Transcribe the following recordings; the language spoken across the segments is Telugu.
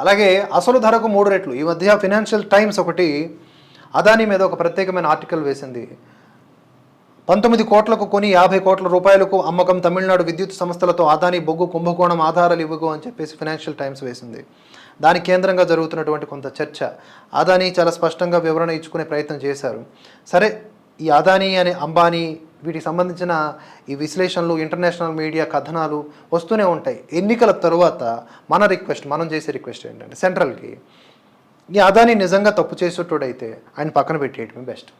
అలాగే అసలు ధరకు మూడు రెట్లు. ఈ మధ్య ఫినాన్షియల్ టైమ్స్ ఒకటి అదాని మీద ఒక ప్రత్యేకమైన ఆర్టికల్ వేసింది. పంతొమ్మిది కోట్లకు కొని యాభై కోట్ల రూపాయలకు అమ్మకం తమిళనాడు విద్యుత్ సంస్థలతో అదాని బొగ్గు కుంభకోణం ఆధారాలు ఇవ్వగు అని చెప్పేసి ఫినాన్షియల్ టైమ్స్ వేసింది. దాని కేంద్రంగా జరుగుతున్నటువంటి కొంత చర్చ. అదాని చాలా స్పష్టంగా వివరణ ఇచ్చుకునే ప్రయత్నం చేశారు. సరే ఈ అదానీ అనే అంబానీ వీటికి సంబంధించిన ఈ విశ్లేషణలు ఇంటర్నేషనల్ మీడియా కథనాలు వస్తూనే ఉంటాయి. ఎన్నికల తరువాత మన రిక్వెస్ట్ మనం చేసే రిక్వెస్ట్ ఏంటంటే సెంట్రల్కి ఈ అదాని నిజంగా తప్పు చేసేటోడైతే ఆయన పక్కన పెట్టేయటమే బెస్ట్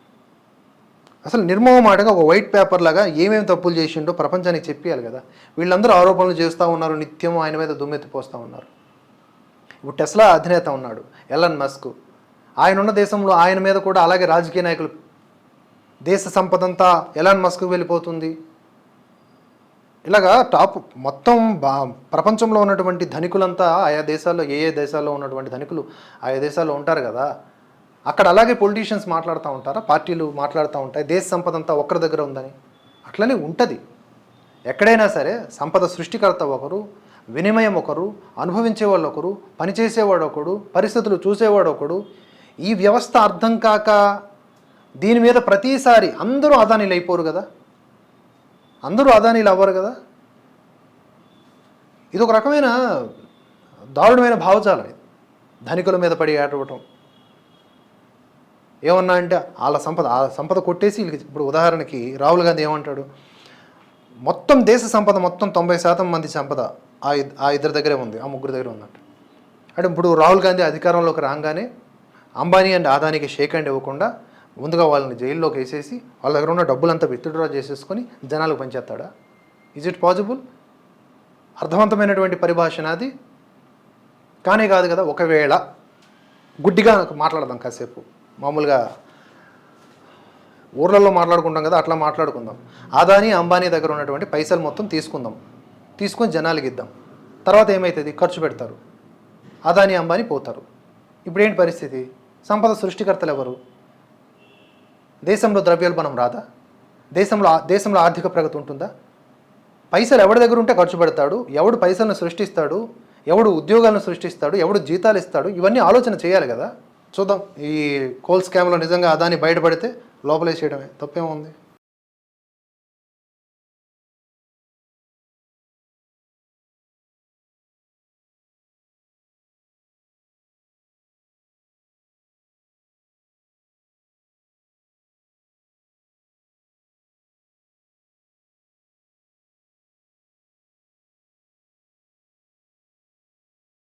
అసలు నిర్మోహమాటగా ఒక వైట్ పేపర్ లాగా ఏమేమి తప్పులు చేసిండో ప్రపంచానికి చెప్పేయాలి కదా. వీళ్ళందరూ ఆరోపణలు చేస్తూ ఉన్నారు నిత్యం ఆయన మీద దుమ్మెత్తిపోస్తూ ఉన్నారు. ఇప్పుడు టెస్లా అధినేత ఉన్నాడు ఎలన్ మస్క్. ఆయన ఉన్న దేశంలో ఆయన మీద కూడా అలాగే రాజకీయ నాయకులు దేశ సంపదంతా ఎలాన్ మస్క్ వెళ్ళిపోతుంది? ఇలాగా టాప్ మొత్తం బా ప్రపంచంలో ఉన్నటువంటి ధనికులంతా ఆయా దేశాల్లో ఏ ఏ దేశాల్లో ఉన్నటువంటి ధనికులు ఆయా దేశాల్లో ఉంటారు కదా? అక్కడ అలాగే పొలిటీషియన్స్ మాట్లాడుతూ ఉంటారా? పార్టీలు మాట్లాడుతూ ఉంటాయి. దేశ సంపద అంతా ఒక్కరి దగ్గర ఉందని. అట్లనే ఉంటుంది. ఎక్కడైనా సరే సంపద సృష్టికర్త ఒకరు వినిమయం ఒకరు అనుభవించేవాళ్ళు ఒకరు పనిచేసేవాడు ఒకడు పరిస్థితులు చూసేవాడు ఒకడు ఈ వ్యవస్థ అర్థం కాక దీని మీద ప్రతిసారి అందరూ అదానీలు అయిపోరు కదా? అందరూ అదానీలు అవ్వరు కదా? ఇది ఒక రకమైన దారుణమైన భావజాలం ఇది. ధనికుల మీద పడి ఏడవటం ఏమన్నా అంటే వాళ్ళ సంపద ఆ సంపద కొట్టేసి వీళ్ళకి ఇప్పుడు ఉదాహరణకి రాహుల్ గాంధీ ఏమంటాడు? మొత్తం దేశ సంపద మొత్తం తొంభై శాతం మంది సంపద ఆ ఆ ఇద్దరి దగ్గరే ఉంది ఆ ముగ్గురు దగ్గర ఉందంట. అంటే ఇప్పుడు రాహుల్ గాంధీ అధికారంలోకి రాగానే అంబానీ అండ్ ఆదానికి షేక్ అండ్ ఇవ్వకుండా ముందుగా వాళ్ళని జైల్లోకి వేసేసి వాళ్ళ దగ్గర ఉన్న డబ్బులంతా విత్డ్రా చేసేసుకొని జనాలకు పంచేస్తాడా? ఈజ్ ఇట్ పాసిబుల్ అర్థవంతమైనటువంటి పరిభాషణ అది. కానే కాదు కదా ఒకవేళ గుడ్డిగా మాట్లాడదాం కాసేపు. మామూలుగా ఊర్లలో మాట్లాడుకుంటాం కదా అట్లా మాట్లాడుకుందాం. అదాని అంబానీ దగ్గర ఉన్నటువంటి పైసలు మొత్తం తీసుకుందాం. తీసుకొని జనాలకి ఇద్దాం. తర్వాత ఏమవుతుంది ఖర్చు పెడతారు. అదాని అంబానీ పోతారు. ఇప్పుడు ఏంటి పరిస్థితి? సంపద సృష్టికర్తలు ఎవరు? దేశంలో ద్రవ్యోల్బణం రాదా? దేశంలో దేశంలో ఆర్థిక ప్రగతి ఉంటుందా? పైసలు ఎవడి దగ్గర ఉంటే ఖర్చు పెడతాడు? ఎవడు పైసలను సృష్టిస్తాడు? ఎవడు ఉద్యోగాలను సృష్టిస్తాడు? ఎవడు జీతాలు ఇస్తాడు? ఇవన్నీ ఆలోచన చేయాలి కదా. చూద్దాం. ఈ కోల్ స్కామ్లో నిజంగా అదాని బయటపడితే లోపలేసేయడమే. తప్పేముంది?